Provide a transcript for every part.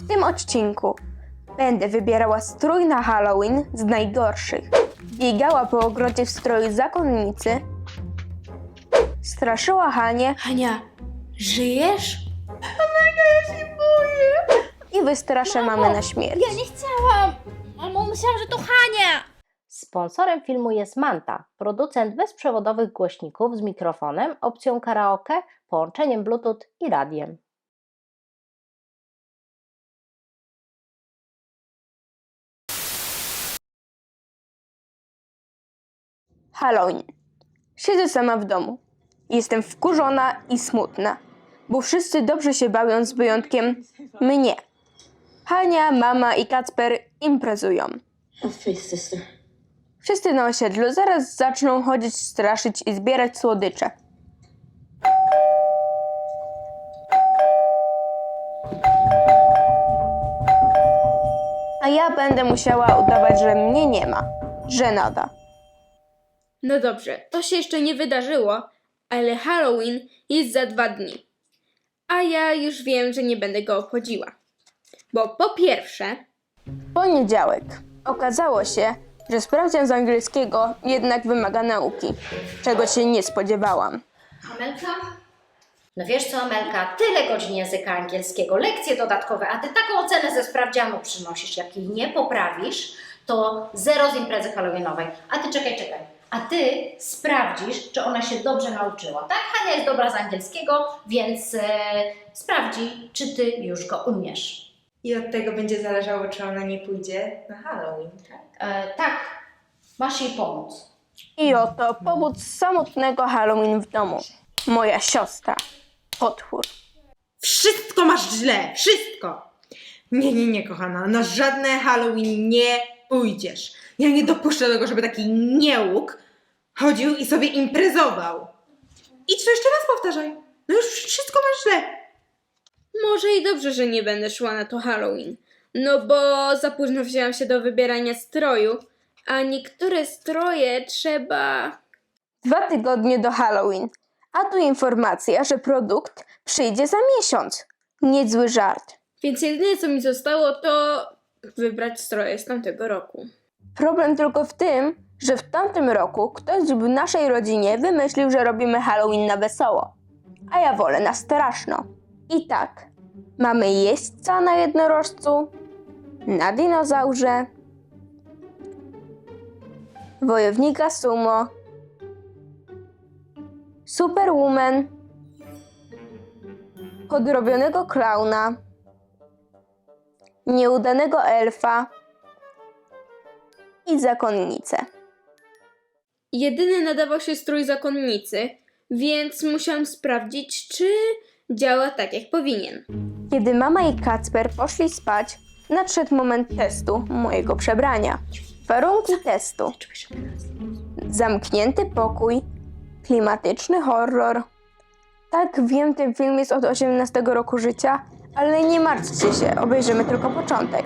W tym odcinku będę wybierała strój na Halloween z najgorszych. Biegała po ogrodzie w stroju zakonnicy. Straszyła Hanie Hania, żyjesz? i wystraszę mamę na śmierć. Ja nie chciałam. Mamo, myślałam, że to Hania. Sponsorem filmu jest Manta, producent bezprzewodowych głośników z mikrofonem, opcją karaoke, połączeniem Bluetooth i radiem. Halloween. Siedzę sama w domu. Jestem wkurzona i smutna, bo wszyscy dobrze się bawią z wyjątkiem mnie. Hania, mama i Kacper imprezują. Wszyscy na osiedlu zaraz zaczną chodzić, straszyć i zbierać słodycze. A ja będę musiała udawać, że mnie nie ma. Że nada. No dobrze, to się jeszcze nie wydarzyło, ale Halloween jest za dwa dni. A ja już wiem, że nie będę go obchodziła. Bo po pierwsze, Poniedziałek. Okazało się, że sprawdzian z angielskiego jednak wymaga nauki, czego się nie spodziewałam. Amelka? No wiesz co, Amelka, tyle godzin języka angielskiego, lekcje dodatkowe, a ty taką ocenę ze sprawdzianu przynosisz, jak jej nie poprawisz, to zero z imprezy halloweenowej. A ty czekaj, czekaj. A ty sprawdzisz, czy ona się dobrze nauczyła, tak? Hania jest dobra z angielskiego, więc e, sprawdzi, czy ty już go umiesz. I od tego będzie zależało, czy ona nie pójdzie na Halloween, tak? E, tak, masz jej pomóc. I oto powód samotnego Halloween w domu. Moja siostra. Potwór. Wszystko masz źle! Wszystko! Nie, nie, nie, kochana. Na żadne Halloween nie pójdziesz. Ja nie dopuszczę tego, żeby taki niełuk chodził i sobie imprezował. I co jeszcze raz powtarzaj. No już wszystko masz źle. może i dobrze, że nie będę szła na to Halloween. No bo za późno wzięłam się do wybierania stroju, a niektóre stroje trzeba. Dwa tygodnie do Halloween. A tu informacja, że produkt przyjdzie za miesiąc. Niezły żart. Więc jedyne co mi zostało to wybrać stroje z tamtego roku. Problem tylko w tym, że w tamtym roku ktoś w naszej rodzinie wymyślił, że robimy Halloween na wesoło. A ja wolę na straszno. I tak, mamy jeźdźca na jednorożcu, na dinozaurze, wojownika sumo, superwoman, podrobionego klauna, nieudanego elfa, i zakonnicę. Jedyny nadawał się strój zakonnicy, więc musiałam sprawdzić, czy działa tak jak powinien. Kiedy mama i Kacper poszli spać, nadszedł moment testu mojego przebrania. Warunki testu: zamknięty pokój, klimatyczny horror. Tak, wiem, ten film jest od 18 roku życia, ale nie martwcie się, obejrzymy tylko początek.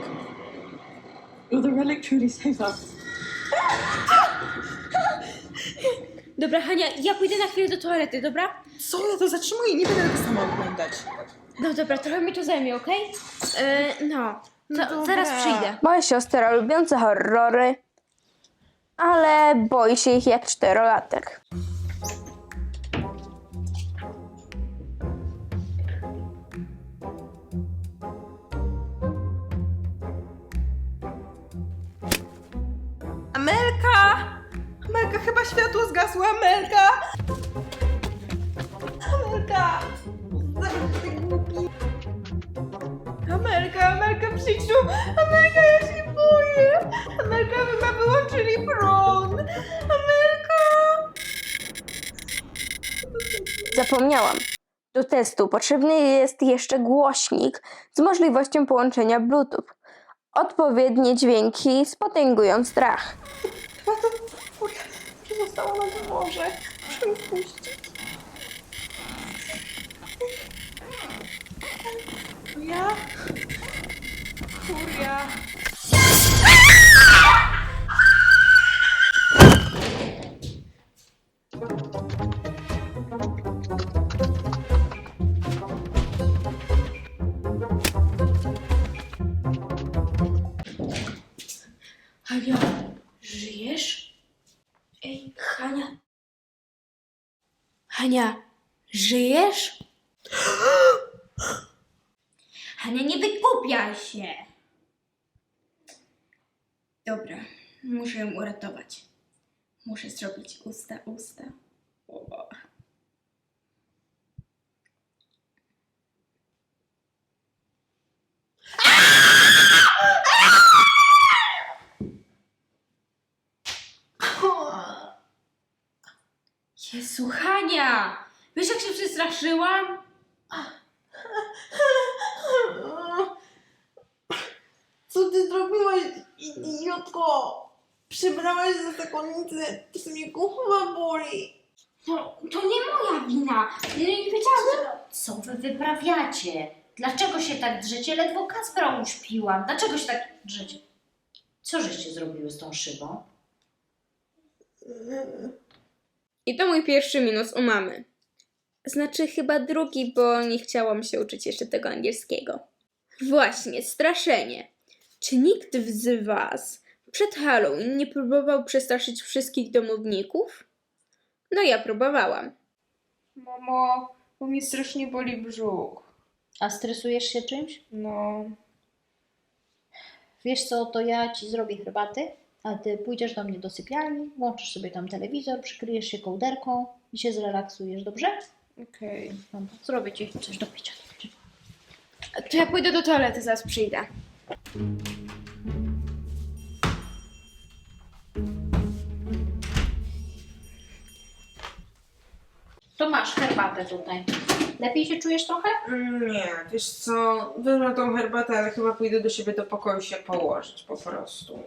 Will the relic truly save us? Dobra, Hania, ja pójdę na chwilę do toalety, dobra? Co? Ja to zatrzymuję, nie będę tego sama oglądać. No dobra, trochę mi to zajmie, okej? E, no, No to dobra. zaraz przyjdę. Moja siostra lubiąca horrory, ale boi się ich jak czterolatek. Chyba światło zgasło, Amelka! Amelka! Zamiast ty głupi. Amelka, Amelka, przyjdź tu! Amelka, ja się boję! Amelka, chyba wyłączyli prąd! Amelka! Zapomniałam. Do testu potrzebny jest jeszcze głośnik z możliwością połączenia Bluetooth. Odpowiednie dźwięki spotęgują strach. Chyba to furia została dworze. Muszę puścić. Furia? Furia. Hania, żyjesz? Hania, nie wykupiaj się! Dobra, muszę ją uratować. Muszę zrobić usta, usta. O. Hania! Wiesz jak się przestraszyłam? Co ty zrobiłaś, idiotko? Przybrałaś za zakonnicę, to mnie głowa boli. No, to nie moja wina. Nie, nie wiedziałam. Co wy wyprawiacie? Dlaczego się tak drzecie? Ledwo Kacpra uśpiłam. Dlaczego się tak drzecie? Co żeście zrobiły z tą szybą? I to mój pierwszy minus u mamy. Znaczy chyba drugi, bo nie chciałam się uczyć jeszcze tego angielskiego. Właśnie, straszenie. Czy nikt z Was przed Halloween nie próbował przestraszyć wszystkich domowników? No ja próbowałam. Mamo, bo mnie strasznie boli brzuch. A stresujesz się czymś? No. Wiesz co, to ja ci zrobię herbaty, a ty pójdziesz do mnie do sypialni, włączysz sobie tam telewizor, przykryjesz się kołderką i się zrelaksujesz, dobrze? Okej. Dobra, zrobię ci coś do picia. To ja pójdę do toalety, zaraz przyjdę. To masz herbatę tutaj. Lepiej się czujesz trochę? Nie, wiesz co, wezmę tą herbatę, ale chyba pójdę do siebie do pokoju się położyć po prostu.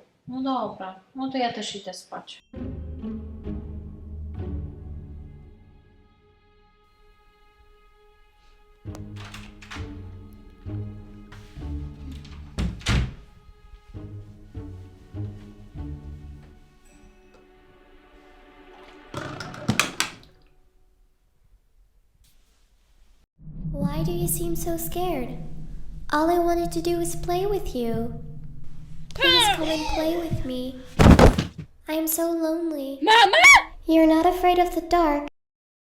Why do you seem so scared? All I wanted to do was play with you. Please come and play with me. I am so lonely. Mama! You're not afraid of the dark.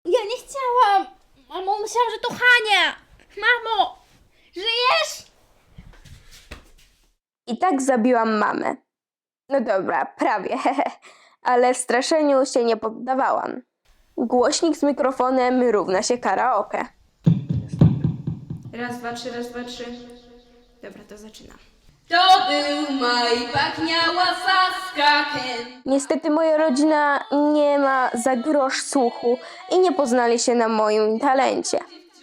Ja nie chciałam! Mamo, myślałam, że to Hania! Mamo! Żyjesz? I tak zabiłam mamę. No dobra, prawie, ale straszeniu się nie poddawałam. Głośnik z mikrofonem równa się karaoke. Raz, dwa, trzy, raz, dwa, trzy. Dobra, to zaczynam. To był maj, pachniała saska ken. Niestety moja rodzina nie ma za grosz słuchu i nie poznali się na moim talencie.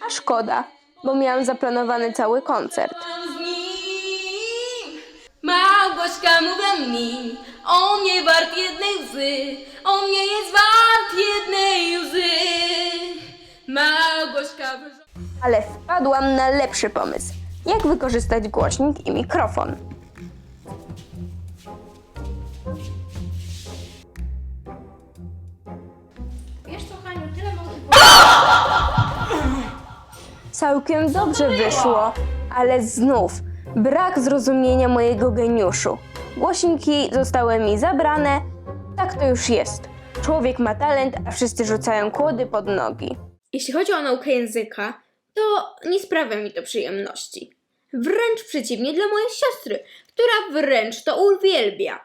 A szkoda, bo miałam zaplanowany cały koncert. z nim. Małgośka mówię mi, on nie wart jednej łzy, on nie jest wart jednej łzy. Małgośka. Ale wpadłam na lepszy pomysł. Jak wykorzystać głośnik i mikrofon? Wiesz co, Haniu, tyle mogę Całkiem dobrze wyszło, ale znów brak zrozumienia mojego geniuszu. Głośniki zostały mi zabrane. Tak to już jest. Człowiek ma talent, a wszyscy rzucają kłody pod nogi. Jeśli chodzi o naukę języka, to nie sprawia mi to przyjemności. Wręcz przeciwnie dla mojej siostry, która wręcz to uwielbia.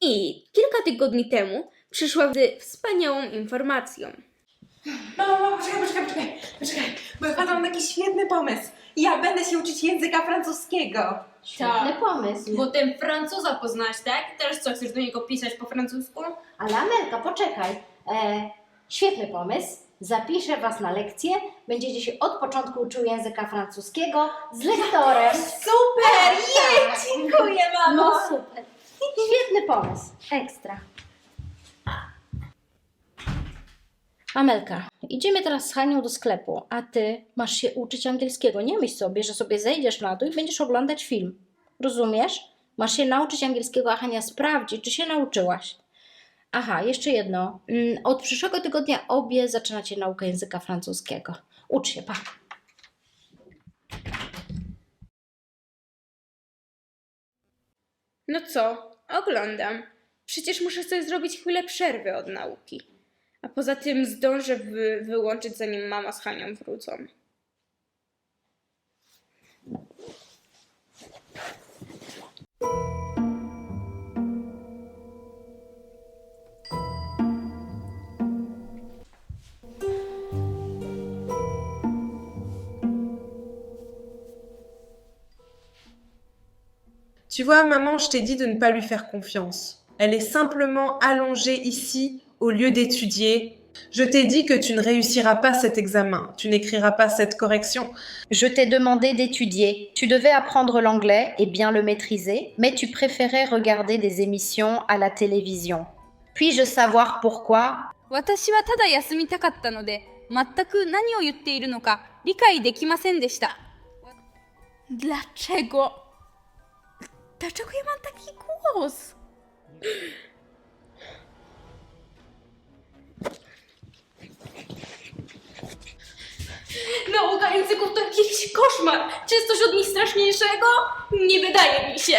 I kilka tygodni temu przyszła z wspaniałą informacją. Mamo, mamo, poczekaj, poczekaj, poczekaj, poczekaj, bo ja na jakiś świetny pomysł. Ja będę się uczyć języka francuskiego. Świetny pomysł. Bo ten Francuza poznałaś, tak? Teraz co, chcesz do niego pisać po francusku? Ale Amelka, poczekaj. E, świetny pomysł. Zapiszę Was na lekcję. Będziecie się od początku uczył języka francuskiego z lektorem. Super, jej, dziękuję mamo. No super. Świetny pomysł. Ekstra. Amelka, idziemy teraz z Hanią do sklepu, a ty masz się uczyć angielskiego. Nie myśl sobie, że sobie zejdziesz na dół i będziesz oglądać film. Rozumiesz? Masz się nauczyć angielskiego, a Hania sprawdzi, czy się nauczyłaś. Aha, jeszcze jedno. Mm, Od przyszłego tygodnia obie zaczynacie naukę języka francuskiego. Ucz się, pa. No co? Oglądam. Przecież muszę sobie zrobić chwilę przerwy od nauki. A poza tym zdążę wy- wyłączyć zanim mama z Hanią wrócą. Tu vois, maman, je t'ai dit de ne pas lui faire confiance. Elle est simplement allongée ici au lieu d'étudier. Je t'ai dit que tu ne réussiras pas cet examen, tu n'écriras pas cette correction. Je t'ai demandé d'étudier. Tu devais apprendre l'anglais et bien le maîtriser, mais tu préférais regarder des émissions à la télévision. Puis-je savoir pourquoi 私はただ休みたかったので、全く何を言っているのか理解できませんでした。Dlaczego? Dlaczego ja mam taki głos? Nauka języków to jakiś koszmar. Czy jest coś od nich straszniejszego? Nie wydaje mi się.